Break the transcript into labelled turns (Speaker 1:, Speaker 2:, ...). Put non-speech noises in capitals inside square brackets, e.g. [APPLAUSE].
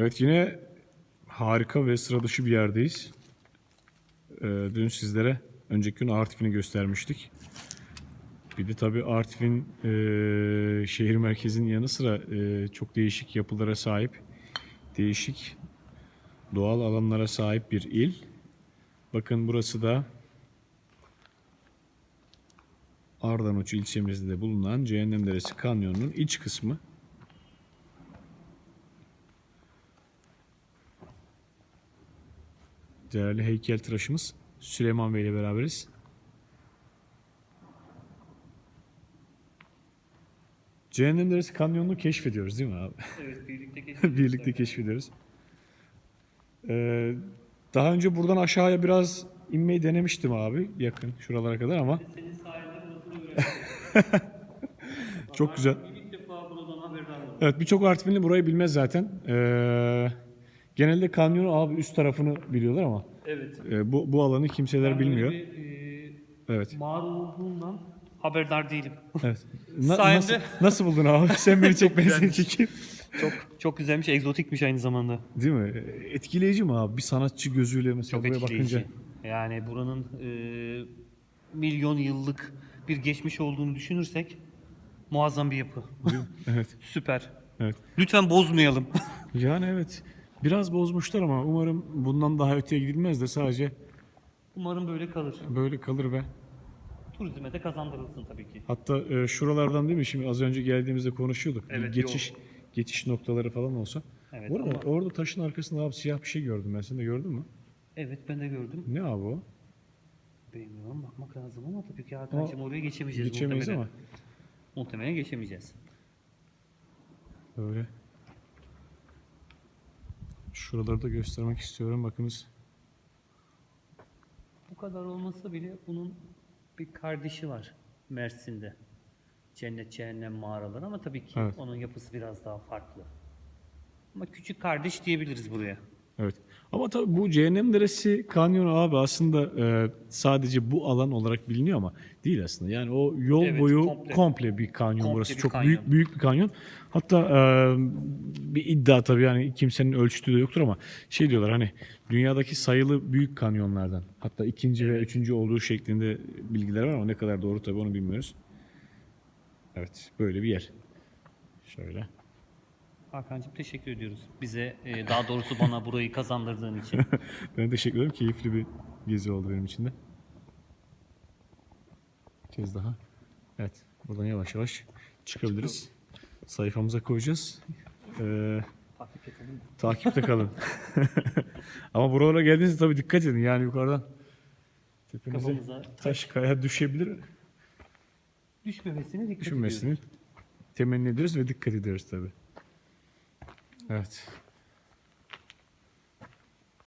Speaker 1: Evet yine harika ve sıra dışı bir yerdeyiz. Ee, dün sizlere önceki gün Artvin'i göstermiştik. Bir de tabii Artvin e, şehir merkezinin yanı sıra e, çok değişik yapılara sahip, değişik doğal alanlara sahip bir il. Bakın burası da Ardanuç ilçemizde bulunan Cehennem Deresi Kanyonu'nun iç kısmı. Değerli heykeltıraşımız Süleyman Bey ile beraberiz. Cehennem Deresi Kanyonu'nu keşfediyoruz değil mi abi?
Speaker 2: Evet birlikte [LAUGHS] geçiyoruz.
Speaker 1: Birlikte keşfediyoruz. Ee, daha önce buradan aşağıya biraz inmeyi denemiştim abi yakın şuralara kadar ama
Speaker 2: Senin sayende burasını öğrendim. [LAUGHS]
Speaker 1: çok güzel.
Speaker 2: İlk defa buradan haberdar oldum.
Speaker 1: Evet birçok Artvinli burayı bilmez zaten. Ee, genelde kanyonu abi üst tarafını biliyorlar ama
Speaker 2: Evet.
Speaker 1: e, bu, bu alanı kimseler
Speaker 2: Ben böyle
Speaker 1: bilmiyor.
Speaker 2: Bir, e,
Speaker 1: Evet.
Speaker 2: mağara olduğundan haberdar değilim.
Speaker 1: Evet. [LAUGHS] Na-
Speaker 2: Sayende-
Speaker 1: nasıl, nasıl buldun abi? [LAUGHS] Sen beni çek ben seni çekeyim.
Speaker 2: Çok çok güzelmiş, egzotikmiş aynı zamanda.
Speaker 1: Değil mi? Etkileyici mi abi? Bir sanatçı gözüyle mesela
Speaker 2: Çok
Speaker 1: buraya
Speaker 2: etkileyici.
Speaker 1: bakınca.
Speaker 2: Yani buranın e, milyon yıllık bir geçmiş olduğunu düşünürsek muazzam bir yapı. [LAUGHS]
Speaker 1: Evet.
Speaker 2: Süper.
Speaker 1: Evet.
Speaker 2: Lütfen bozmayalım.
Speaker 1: Yani evet. Biraz bozmuşlar ama umarım bundan daha öteye gidilmez de sadece
Speaker 2: Umarım böyle kalır.
Speaker 1: böyle kalır ve
Speaker 2: Turizme de kazandırılsın tabii ki.
Speaker 1: hatta e, şuralardan değil mi şimdi az önce geldiğimizde konuşuyorduk. Bir
Speaker 2: Evet,
Speaker 1: geçiş geçiş noktaları falan olsa.
Speaker 2: Evet,
Speaker 1: Bu arada
Speaker 2: ama-
Speaker 1: orada taşın arkasında abi siyah bir şey gördüm ben. Sen de gördün mü?
Speaker 2: Evet ben de gördüm.
Speaker 1: Ne abi o?
Speaker 2: Bilmiyorum bakmak lazım ama tabii ki Hakan'cığım oraya geçemeyeceğiz
Speaker 1: Geçemeyiz
Speaker 2: muhtemelen.
Speaker 1: ama
Speaker 2: Muhtemelen geçemeyeceğiz.
Speaker 1: böyle. Şuraları da göstermek istiyorum. Bakınız.
Speaker 2: Bu kadar olmasa bile bunun bir kardeşi var Mersin'de. Cennet Cehennem mağaraları ama tabii ki
Speaker 1: Evet.
Speaker 2: onun yapısı biraz daha farklı. Ama küçük kardeş diyebiliriz buraya.
Speaker 1: Evet. Ama tabii bu Cehennem Deresi kanyonu abi aslında e, sadece bu alan olarak biliniyor ama değil aslında. Yani o yol
Speaker 2: Evet,
Speaker 1: boyu
Speaker 2: komple.
Speaker 1: komple, bir kanyon
Speaker 2: Komple
Speaker 1: burası.
Speaker 2: bir
Speaker 1: Çok
Speaker 2: kanyon.
Speaker 1: büyük büyük bir kanyon. Hatta e, bir iddia tabii yani kimsenin ölçtüğü de yoktur ama şey diyorlar hani dünyadaki sayılı büyük kanyonlardan. Hatta ikinci ve üçüncü olduğu şeklinde bilgiler var ama ne kadar doğru tabii onu bilmiyoruz. Evet böyle bir yer. Şöyle.
Speaker 2: Hakan'cığım teşekkür ediyoruz. Bize e, daha doğrusu bana burayı kazandırdığın için. [LAUGHS]
Speaker 1: Ben teşekkür ederim. Keyifli bir gezi oldu benim için de. Bir kez daha. Evet. Buradan yavaş yavaş çıkabiliriz. Sayfamıza koyacağız. Ee,
Speaker 2: Takip edelim.
Speaker 1: takipte kalın. [LAUGHS] Ama buralara geldiğinizde tabii dikkat edin. Yani yukarıdan tepenize
Speaker 2: Kafamıza
Speaker 1: taş kaya düşebilir.
Speaker 2: düşmemesini dikkat
Speaker 1: Düşünmesini
Speaker 2: ediyoruz.
Speaker 1: temenni ediyoruz ve dikkat ediyoruz tabii. Evet.